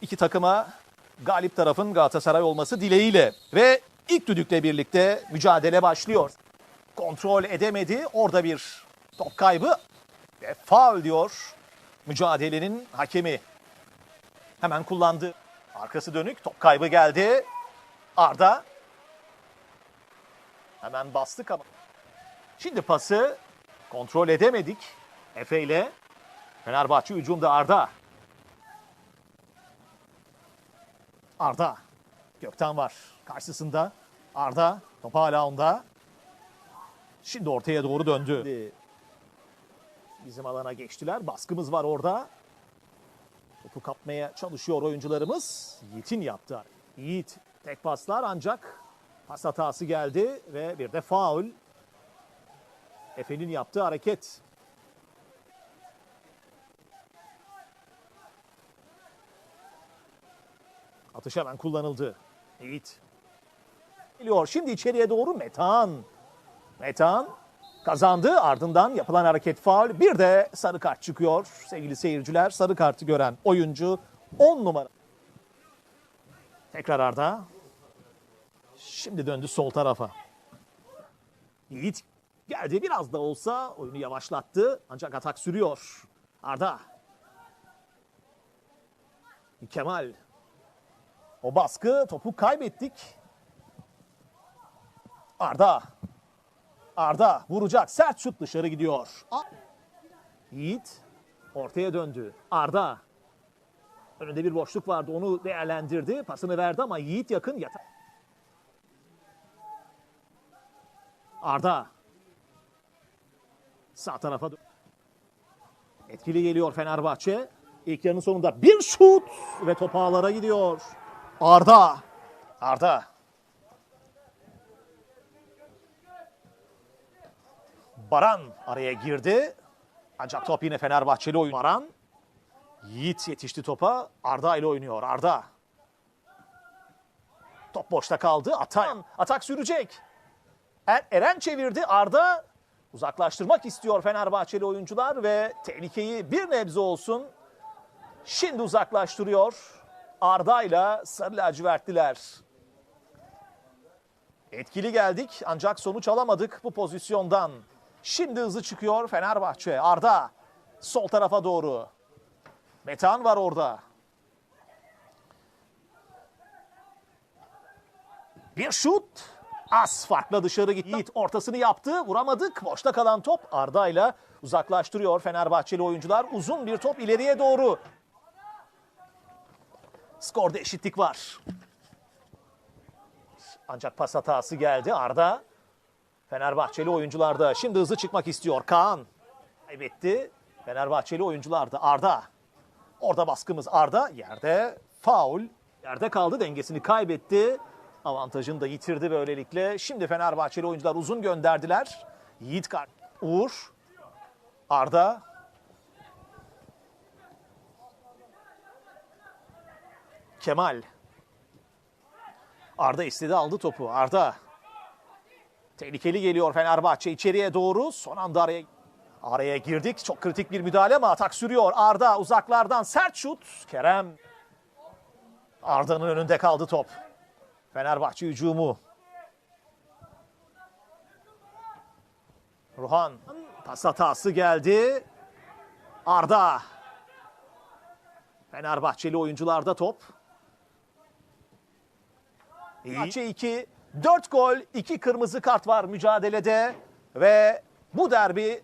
iki takıma galip tarafın Galatasaray olması dileğiyle ve ilk düdükle birlikte mücadele başlıyor. Kontrol edemedi. Orada bir top kaybı ve faul diyor mücadelenin hakemi. Hemen kullandı. Arkası dönük top kaybı geldi. Arda hemen bastık ama şimdi pası kontrol edemedik. Efe ile Fenerbahçe hücumda Arda. Arda. Gökten var. Karşısında Arda. Top hala onda. Şimdi ortaya doğru döndü. Bizim alana geçtiler. Baskımız var orada. Topu kapmaya çalışıyor oyuncularımız. Yiğit'in yaptı. Yiğit tek paslar ancak pas hatası geldi ve bir de faul. Efe'nin yaptığı hareket. Atış hemen kullanıldı. Yiğit. Geliyor şimdi içeriye doğru Metan. Metan kazandı ardından yapılan hareket faul. Bir de sarı kart çıkıyor sevgili seyirciler. Sarı kartı gören oyuncu 10 numara. Tekrar Arda. Şimdi döndü sol tarafa. Yiğit geldi biraz da olsa oyunu yavaşlattı. Ancak atak sürüyor. Arda. Kemal. O baskı topu kaybettik. Arda. Arda vuracak. Sert şut dışarı gidiyor. Yiğit ortaya döndü. Arda. Önünde bir boşluk vardı. Onu değerlendirdi. Pasını verdi ama Yiğit yakın yata. Arda. Sağ tarafa dö- Etkili geliyor Fenerbahçe. İlk yarının sonunda bir şut ve top ağlara gidiyor. Arda. Arda. Baran araya girdi. Ancak top yine Fenerbahçeli oyun. Baran. Yiğit yetişti topa. Arda ile oynuyor. Arda. Top boşta kaldı. Atan. Atak sürecek. Er- Eren çevirdi. Arda uzaklaştırmak istiyor Fenerbahçeli oyuncular ve tehlikeyi bir nebze olsun şimdi uzaklaştırıyor. Arda ile Sarı Lacivertliler. Etkili geldik ancak sonuç alamadık bu pozisyondan. Şimdi hızlı çıkıyor Fenerbahçe. Arda sol tarafa doğru. Metan var orada. Bir şut. Az farkla dışarı gitti. Yiğit ortasını yaptı. Vuramadık. Boşta kalan top Arda ile uzaklaştırıyor Fenerbahçeli oyuncular. Uzun bir top ileriye doğru. Skorda eşitlik var. Ancak pas hatası geldi. Arda Fenerbahçeli oyuncularda şimdi hızlı çıkmak istiyor. Kaan kaybetti. Fenerbahçeli oyuncularda Arda. Orada baskımız Arda yerde faul. Yerde kaldı dengesini kaybetti. Avantajını da yitirdi böylelikle. Şimdi Fenerbahçeli oyuncular uzun gönderdiler. Yiğit Kar Uğur. Arda. Kemal. Arda istedi aldı topu. Arda. Tehlikeli geliyor Fenerbahçe içeriye doğru. Son anda araya araya girdik. Çok kritik bir müdahale ama atak sürüyor. Arda uzaklardan sert şut. Kerem. Arda'nın önünde kaldı top. Fenerbahçe hücumu. Ruhan. Pas hatası geldi. Arda. Fenerbahçeli oyuncularda top. Maçı 2, 4 gol, 2 kırmızı kart var mücadelede ve bu derbi